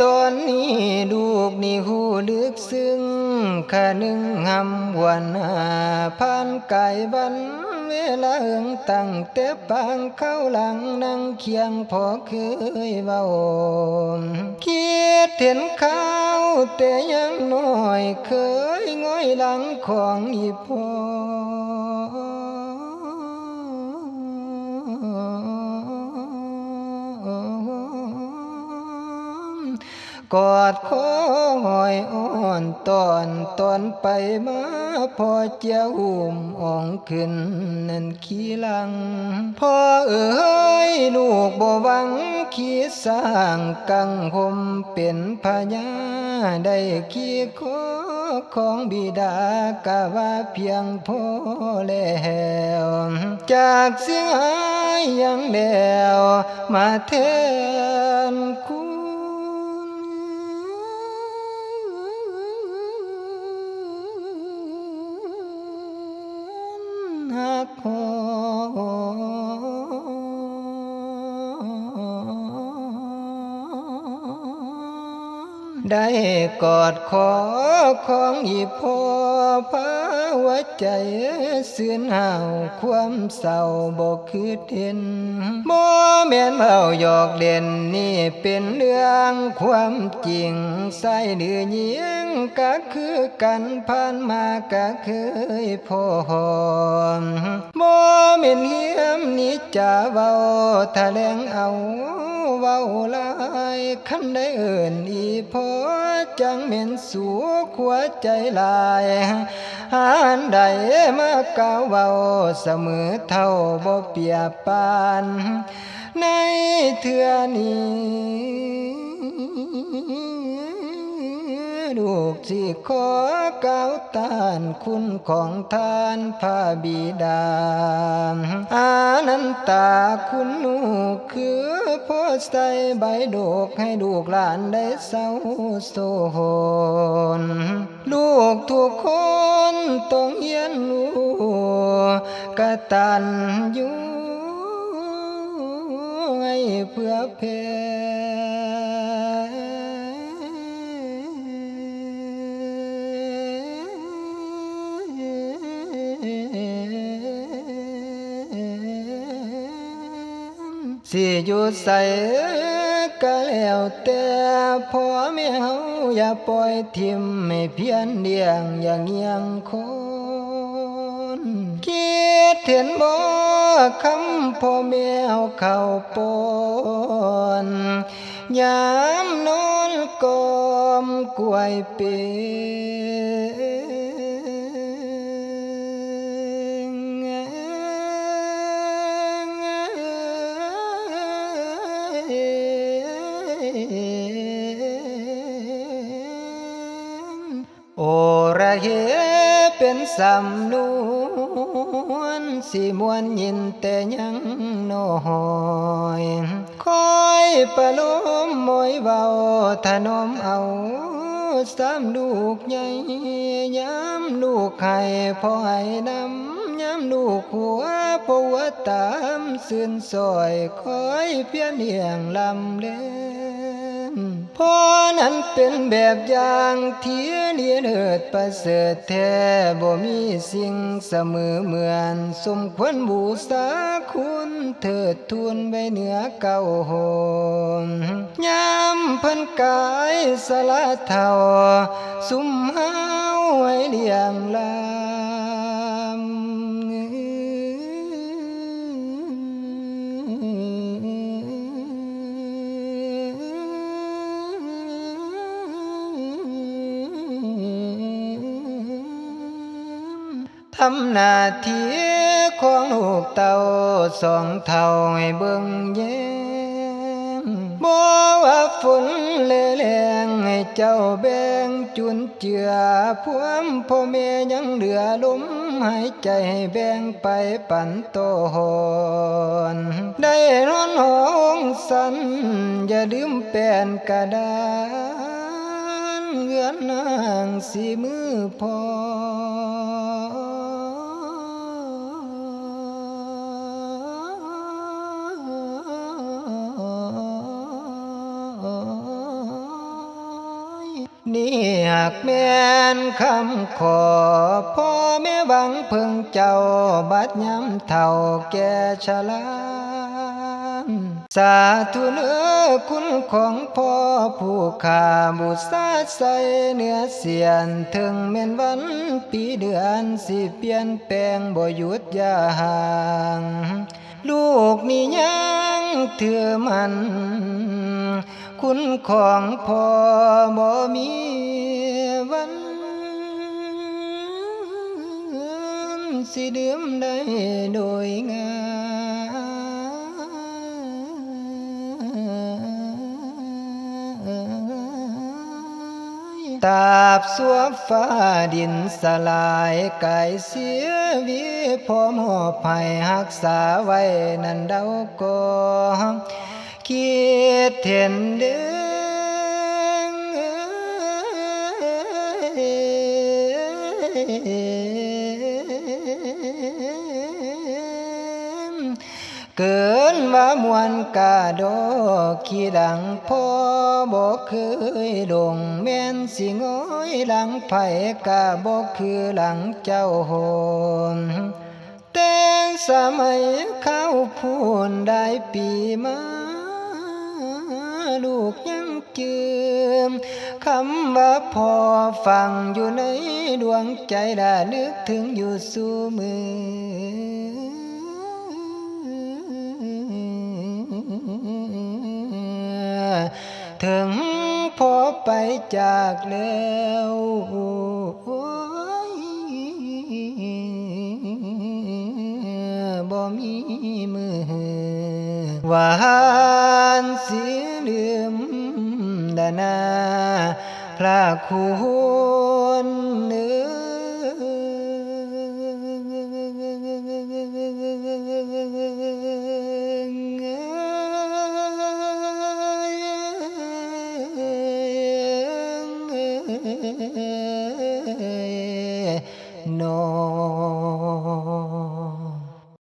ตอนนี้ลูกนี่หูลึกซึ้งขานึงหำวันหาผ่านกายบันเวลาเอิงตั้งแต่ปางเข้าหลังนั่งเคียงพอเคยเบาคิดเห็นข้าวแต่ยังน้อยเคยง้อยหลังของอีพ่อ กอดคอยอ่อนตอนตอนไปมาพอเจ้าอุ้มอ่องขึ้นนั่นขี้ลังพ่อเอ๋ยลูกบ่หวังขี้สร้างกังหมเป็นพญาได้ขี้ขอของบิดากะว่าเพียงพอแล้วจากเสียงหายยังแล้วมาแทนคุณ ได้กอดคอของอีพ่อพาหัวใจเสื่อนห่าวความเศร้าบอกคือเห็นบ่แม่นเมาหยอกเล่นนี่เป็นเรื่องความจริงใส่เนื้อเยียงก็คือกันผ่านมาก็เคยพอบ่แม่นเฮียมนี่จะเว้าแถลงเอา เว้าหลายคันได้เอิ่นอีพอจังเหม็นสูขัวใจลายหานใดมากาวเว้าเสมอเท่าบ่เปียปานในเทือนี้ ลูกสิขอก้าวตานคุณของท่านพระบิดา อานันตาคุณลูกคือพ่อใส่ใบดกให้ลูกหลานได้เศร้าโศนลูกทุกคนต้องเยียนรู้กตันอยู่ให้เพื่อเพ สิอยู่ใส่ก็แล้วแต่พ่อแม่เฮาอย่าปล่อยทิมไม่เพียนเดียงอย่างเงียงคนคิดเห็นบ่คำพ่อแม่เฮาเข้าปนยามนอนกอมกวยเป โอระเฮเป็นสำนวนสิมวนยินแต่ยังน้อยคอยประลมมอยเบาถนอมเอาสามลูกใหญ่ย้ำลูกไข่พอให้น้ำย้ำลูกหัวพอหัวตามสื่นซอยคอยเพียนเหียงลำเล่ พ่อนั้นเป็นแบบอย่างที่เลียนเอิดประเสริฐแท้บ่มีสิ่งเสมอเหมือน สมควรบูษาคุณเถิดทูลไว้เหนือเก่าโหนยามพันกายสละเท่า สุมเฮาไว้เลี้ยงลำ ทำหน้าที่ของลูกเต่าสองเท่าให้เบิ่งแย้มบ่ว่าฝนเลแรงให้เจ้าแบ่งจุนเจือพวมพ่อแม่ยังเหลือลมหายใจให้แบ่งไปปั่นโตหอนได้นอนห้องสัน อย่าลืมแป้นกระดานเงือนนางสีมือพอ กแม่นคำขอพ่อแม่หวังเพิ่งเจ้าบัดย้ำเท่าแก่ชราสาธุเนื้อคุณของพ่อผู้ขาบุษาใส่เนื้อเสียนถึงแม่นวันปีเดือนสิเปลี่ยนแปลงบ่หยุดยาห่างลูกนี่ยังเถือมัน คุณของพ่อบ่มีวันสิดื่มได้โดยงายตาบสวบฟ้าดินสลายกายเสียวีพอมอบให้หักษาไว้ นั่นเดาก็ คิดเห็นเด้งเกินว่ามวนกาดอขี้ดังพ่อบอกเคยดงแม่นสิง้อยหลังไผกาบอกคือหลังเจ้าโหนแต่สมัยเข้าพูนได้ปีมา ลูกยังจืมคำว่าพอฟังอยู่ในดวงใจได้นึกถึงอยู่สู่มือ ถึงพอไปจากแล้วบ่มีมือหวานเสีย ลืมดานาพระคุณ